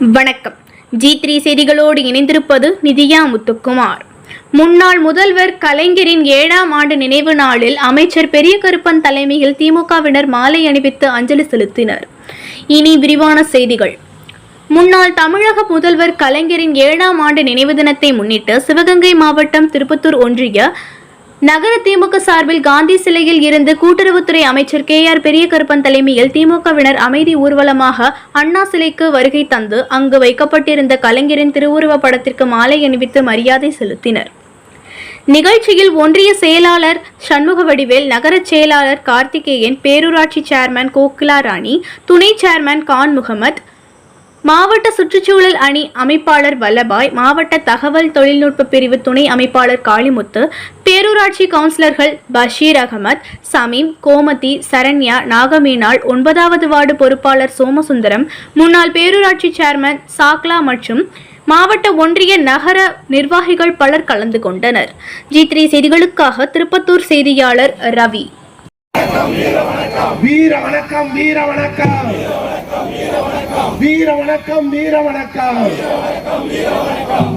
வணக்கம். G three செய்திகளோடு இணைந்திருப்பது நிதியா முத்துக்குமார். முன்னாள் முதல்வர் கலைஞரின் ஏழாம் ஆண்டு நினைவு நாளில் அமைச்சர் பெரிய கருப்பன் தலைமையில் திமுகவினர் மாலை அணிவித்து அஞ்சலி செலுத்தினர். இனி விரிவான செய்திகள். முன்னாள் தமிழக முதல்வர் கலைஞரின் ஏழாம் ஆண்டு நினைவு தினத்தை முன்னிட்டு சிவகங்கை மாவட்டம் திருப்பத்தூர் ஒன்றிய நகர திமுக சார்பில் காந்தி சிலையில் இருந்து கூட்டுறவுத்துறை அமைச்சர் கே ஆர் பெரியகருப்பன் தலைமையில் திமுகவினர் அமைதி ஊர்வலமாக அண்ணா சிலைக்கு வருகை தந்து அங்கு வைக்கப்பட்டிருந்த கலைஞரின் திருவுருவ படத்திற்கு மாலை அணிவித்து மரியாதை செலுத்தினர். நிகழ்ச்சியில் ஒன்றிய செயலாளர் சண்முக வடிவேல் நகரச் செயலாளர் கார்த்திகேயன் பேரூராட்சி சேர்மன் கோகிலா ராணி துணை சேர்மன் கான் முகமது மாவட்ட சுற்றுச்சூழல் அணி அமைப்பாளர் வல்லபாய் மாவட்ட தகவல் தொழில்நுட்ப பிரிவு துணை அமைப்பாளர் காளிமுத்து பேரூராட்சி கவுன்சிலர்கள் பஷீர் அகமத் சமீம் கோமதி சரண்யா நாகமீனாள் ஒன்பதாவது வார்டு பொறுப்பாளர் சோமசுந்தரம் முன்னாள் பேரூராட்சி சேர்மன் சாக்லா மற்றும் மாவட்ட ஒன்றிய நகர நிர்வாகிகள் பலர் கலந்து கொண்டனர். ஜி த்ரீ செய்திகளுக்காக திருப்பத்தூர் செய்தியாளர் ரவி. வீர வணக்கம் வீர வணக்கம். வீர வணக்கம் வீர வணக்கம்.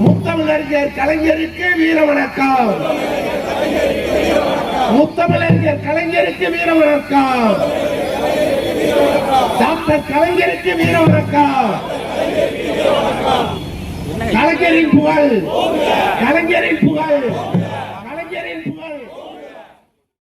முத்தமிழறிஞர் கலைஞருக்கு வீர வணக்கம். முத்தமிழறிஞர் கலைஞருக்கு வீர வணக்கம். டாக்டர் கலைஞருக்கு வீர வணக்கம். கலைஞரின் புகழ். கலைஞரின் புகழ்.